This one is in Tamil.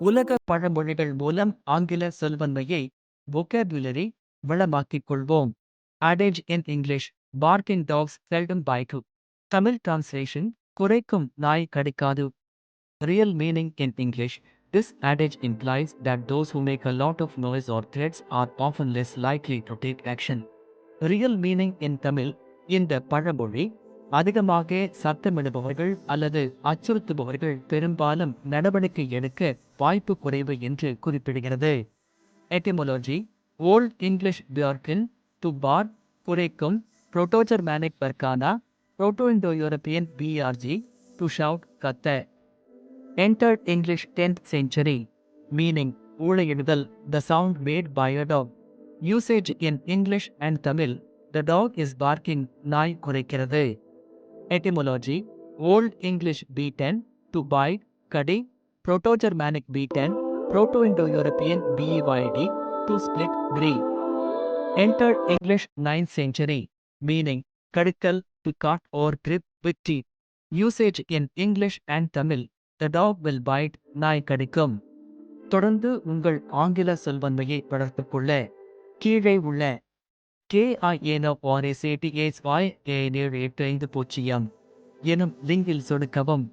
உலக பழமொழிகள் மூலம் ஆங்கில சொல்வன்மையை வொக்கபுலரி வளமாக்கிக் கொள்வோம் adage in English barking dogs seldom பாய்க்கு தமிழ் டிரான்ஸ்லேஷன் குறைக்கும் நாய் கடிக்காது real meaning in English this adage implies that those who make a lot of noise or threats are often less likely to take action Real meaning in Tamil இந்த பழமொழி அதிகமாக சத்தமிடுபவர்கள் அல்லது அச்சுறுத்துபவர்கள் பெரும்பாலும் நடவடிக்கை எடுக்க வாய்ப்பு குறைவு என்று குறிப்பிடுகிறது. Etymology Old English beorcan to bark குறைக்கும் Proto Germanic berkanan Proto Indo European B R G to shout கத்த entered English tenth century meaning ஊழையிடுதல். The sound made by a dog usage in English and Tamil the dog is barking நாய் குறைக்கிறது. Etymology, Old English B10, to bite, cutting, Proto-Germanic B10, Proto-Indo-European BEYD, to split, gree. Entered English 9th century, meaning, கடித்தல், to cut or grip with teeth. Usage in English and Tamil, the dog will bite, நாய் கடிக்கும். தொடர்ந்து உங்கள் ஆங்கில சொல்வன்மையை வளர்த்துக்கொள்ள கீழே உள்ள கேஐஏனோ ஆர்எஸ்ஏடிஎஸ் வாய் ஏழு எட்டு ஐந்து பூஜ்ஜியம் எனும் லிங்கில் சொடுக்கவும்.